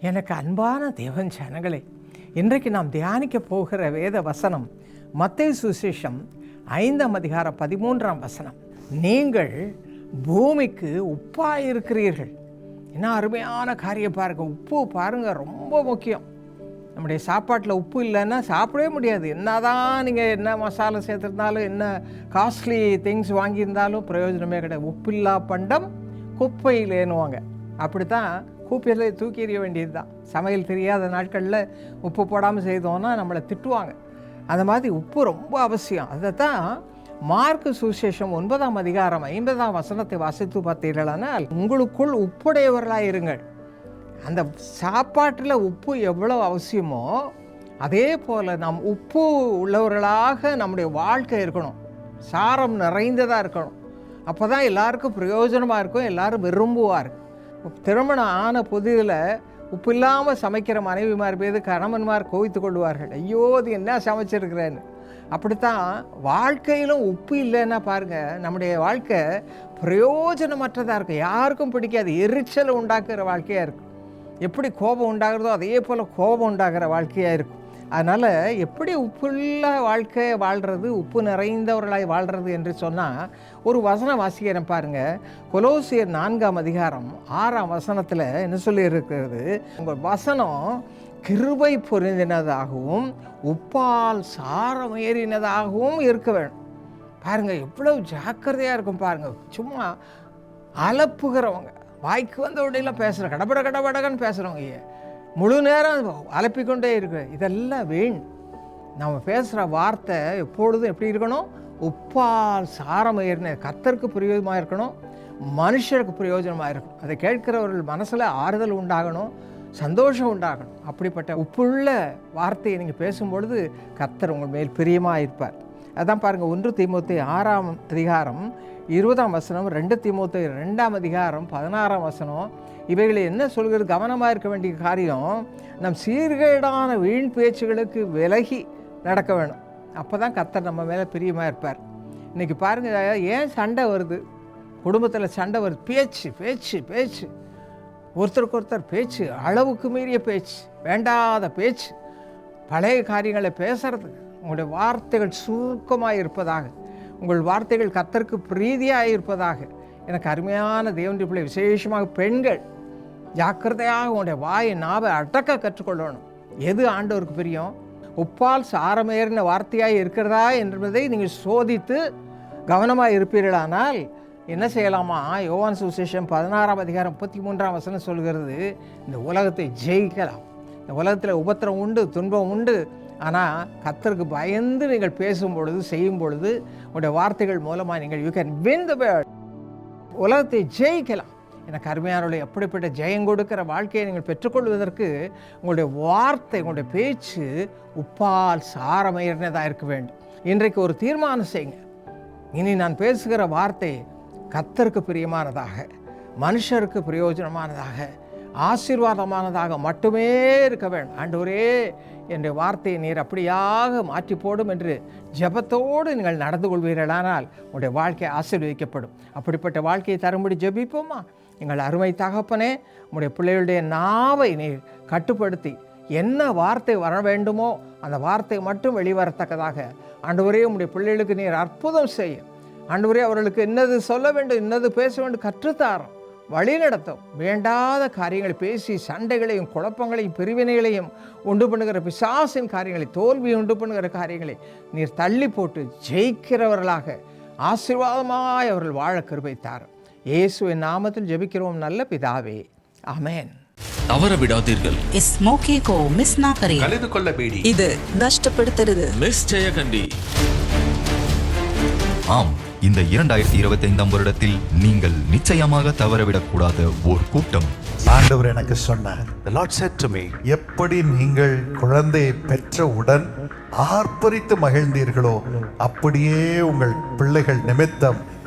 எனக்கு அன்பான தேவன் ஜனங்களே இன்றைக்கு நாம் தியானிக்க போகிற வேத வசனம் மத்திய சுசேஷம் ஐந்தாம் அதிகாரம் பதிமூன்றாம் வசனம். நீங்கள் பூமிக்கு உப்பாக இருக்கிறீர்கள். என்ன அருமையான காரியம் பாருங்க உப்பு பாருங்க ரொம்ப முக்கியம். நம்முடைய சாப்பாட்டில் உப்பு இல்லைன்னா சாப்பிடவே முடியாது. என்னதான் நீங்கள் என்ன மசாலா சேர்த்துருந்தாலும் என்ன காஸ்ட்லி திங்ஸ் வாங்கியிருந்தாலும் பிரயோஜனமே கிடையாது. உப்பு இல்லா பண்டம் குப்பையிலேனுவாங்க அப்படி தான் கூப்பியில் தூக்கி எறிய வேண்டியது தான் சமையல் தெரியாத நாட்களில் உப்பு போடாமல் செய்தோன்னா நம்மளை திட்டுவாங்க. அந்த மாதிரி உப்பு ரொம்ப அவசியம். அதை தான் மார்க்கு சுசேஷம் ஒன்பதாம் அதிகாரம் ஐம்பதாம் வசனத்தை வாசித்து பார்த்தீர்களானால் உங்களுக்குள் உப்புடையவர்களாக இருங்கள். அந்த சாப்பாட்டில் உப்பு எவ்வளோ அவசியமோ அதே போல் நாம் உப்பு உள்ளவர்களாக நம்முடைய வாழ்க்கை இருக்கணும். சாரம் நிறைந்ததாக இருக்கணும். அப்போ தான் எல்லாருக்கும் பிரயோஜனமாக இருக்கும் எல்லாரும் விரும்புவார் திருமணம் ஆன புதிதில் உப்பு இல்லாமல் சமைக்கிற மனைவிமார் மீது கணவன்மார் கோவித்து கொள்வார்கள். ஐயோ அது என்ன சமைச்சிருக்கிறேன்னு. அப்படித்தான் வாழ்க்கையிலும் உப்பு இல்லைன்னா பாருங்கள் நம்முடைய வாழ்க்கை பிரயோஜனமற்றதாக இருக்கும். யாருக்கும் பிடிக்காது. எரிச்சல் உண்டாக்குற வாழ்க்கையாக இருக்கும். எப்படி கோபம் உண்டாகிறதோ அதே போல் கோபம் உண்டாகிற வாழ்க்கையாக இருக்கும். அதனால் எப்படி உப்புள்ள வாழ்க்கையை வாழ்கிறது உப்பு நிறைந்தவர்களாய் வாழ்கிறது என்று சொன்னால் ஒரு வசனம் வாசிக்கிறேன் பாருங்கள் கொலோசியர் நான்காம் அதிகாரம் ஆறாம் வசனத்தில் என்ன சொல்லியிருக்கிறது? உங்கள் வசனம் கிருபை பொருந்தினதாகவும் உப்பால் சாரம் ஏறினதாகவும் இருக்க வேணும். பாருங்கள் எவ்வளவு ஜாக்கிரதையாக இருக்கும் பாருங்கள் சும்மா அலப்புகிறவங்க வாய்க்கு வந்த உடையெல்லாம் பேசுகிற கடபட கடபடகன்னு பேசுகிறவங்க முழு நேரம் அலப்பிக்கொண்டே இருக்கு. இதெல்லாம் வீண். நம்ம பேசுகிற வார்த்தை எப்பொழுதும் எப்படி இருக்கணும்? உப்பால் சாரம் ஏறின கத்தருக்கு பிரயோஜனமாக இருக்கணும். மனுஷருக்கு பிரயோஜனமாக இருக்கணும். அதை கேட்கிறவர்கள் மனசில் ஆறுதல் உண்டாகணும். சந்தோஷம் உண்டாகணும். அப்படிப்பட்ட உப்புள்ள வார்த்தையை நீங்கள் பேசும்பொழுது கத்தர் உங்கள் மேல் பிரியமாக இருப்பார். அதான் பாருங்கள் ஒன்று தீமூத்தி ஆறாம் அதிகாரம் இருபதாம் வசனம் ரெண்டு தீமூத்தி ரெண்டாம் அதிகாரம் பதினாறாம் வசனம் இவைகளை என்ன சொல்கிறது? கவனமாக இருக்க வேண்டிய காரியம் நம் சீர்கேடான வீண் பேச்சுகளுக்கு விலகி நடக்க வேணும். அப்போ தான் கத்தர் நம்ம மேலே பிரியமாக இருப்பார். இன்றைக்கி பாருங்கள் ஏன் சண்டை வருது? குடும்பத்தில் சண்டை வருது. பேச்சு பேச்சு பேச்சு. ஒருத்தருக்கு ஒருத்தர் பேச்சு அளவுக்கு மீறிய பேச்சு வேண்டாத பேச்சு. பழைய காரியங்களை பேசுறது உங்களுடைய வார்த்தைகள் சுருக்கமாக இருப்பதாக உங்கள் வார்த்தைகள் கத்தருக்கு பிரீதியாக இருப்பதாக எனக்கு அருமையான தேவன் பிள்ளை விசேஷமாக பெண்கள் ஜாக்கிரதையாக உன்னுடைய வாயை நாவை அடக்க கற்றுக்கொள்ளணும். எது ஆண்டவருக்கு பிரியம்? உப்பால் சாரமேறின வார்த்தையாக இருக்கிறதா என்பதை நீங்கள் சோதித்து கவனமாக இருப்பீர்களானால் என்ன செய்யலாமா? யோவான் சுசேஷம் பதினாறாம் அதிகாரம் முப்பத்தி மூன்றாம் வசனம் சொல்கிறது இந்த உலகத்தை ஜெயிக்கலாம். இந்த உலகத்தில் உபத்திரம் உண்டு துன்பம் உண்டு. ஆனால் கத்தருக்கு பயந்து நீங்கள் பேசும் பொழுது செய்யும் பொழுது உங்களுடைய வார்த்தைகள் மூலமாக நீங்கள் யூ கேன் வின் த உலகத்தை ஜெயிக்கலாம். எனக்கு அருமையானவர்களை எப்படிப்பட்ட ஜெயம் கொடுக்கிற வாழ்க்கையை நீங்கள் பெற்றுக்கொள்வதற்கு உங்களுடைய வார்த்தை உங்களுடைய பேச்சு உப்பால் சாரமயர்னதாக இருக்க வேண்டும். இன்றைக்கு ஒரு தீர்மானம் செய்யுங்க. இனி நான் பேசுகிற வார்த்தை கத்தருக்கு பிரியமானதாக மனுஷருக்கு பிரயோஜனமானதாக ஆசீர்வாதமானதாக மட்டுமே இருக்க வேண்டும். ஆண்டவரே என்ற வார்த்தையை நீர் அப்படியாக மாற்றி போடும் என்று ஜெபத்தோடு நீங்கள் நடந்து கொள்வீர்களானால் உங்களுடைய வாழ்க்கை ஆசீர்வதிக்கப்படும். அப்படிப்பட்ட வாழ்க்கையை தரும்படி ஜபிப்போமா? எங்கள் அருமை தகப்பனே உங்களுடைய பிள்ளைகளுடைய நாவை நீர் கட்டுப்படுத்தி என்ன வார்த்தை வர வேண்டுமோ அந்த வார்த்தை மட்டும் வெளிவரத்தக்கதாக. ஆண்டவரே உங்களுடைய பிள்ளைகளுக்கு நீர் அற்புதம் செய்யும். ஆண்டவரே அவர்களுக்கு என்னது சொல்ல வேண்டும் என்னது பேச வேண்டும் கற்றுத்தாரோம். வழிநடத்தும். வேண்டாத காரியங்கள் பேசி சண்டைகளையும் குழப்பங்களையும் பிரிவினைகளையும் உண்டு பண்ணுகிற பிசாசின் காரியங்களை தோல்வி உண்டு பண்ணுகிற காரியங்களை நீர் தள்ளி போட்டு ஜெயிக்கிறவர்களாக ஆசீர்வாதமாய் அவர்கள் வாழ கிருபை தாரும். இயேசுவின் நாமத்தில் ஜெபிக்கிறோம் நல்ல பிதாவே. அமேன் தவற விடாதீர்கள். இஸ் மோகே கோ மிஸ் நா கலந்து கொள்ள பேடி இது நஷ்டப்படுத்துறது மிஸ் ஜெயகண்டி. ஆம். இந்த இரண்டாயிரத்தி இருபத்தி ஐந்தாம் வருடத்தில் நீங்கள் நிச்சயமாக தவறவிடக்கூடாத ஓர் கூட்டம். ஆண்டவர் எனக்கு சொன்னார் The Lord said to me, எப்படி நீங்கள் குழந்தையை பெற்றவுடன் ஆர்ப்பரித்து மகிழ்ந்தீர்களோ அப்படியே உங்கள் பிள்ளைகள் நிமித்தம்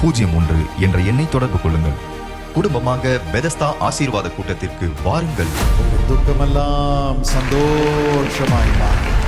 பூஜ்ஜியம் ஒன்று என்ற எண்ணை தொடர்பு கொள்ளுங்கள். குடும்பமாக பெதஸ்தா ஆசீர்வாத கூட்டத்திற்கு வாருங்கள். துக்கமெல்லாம் சந்தோஷமாய் மாறும்.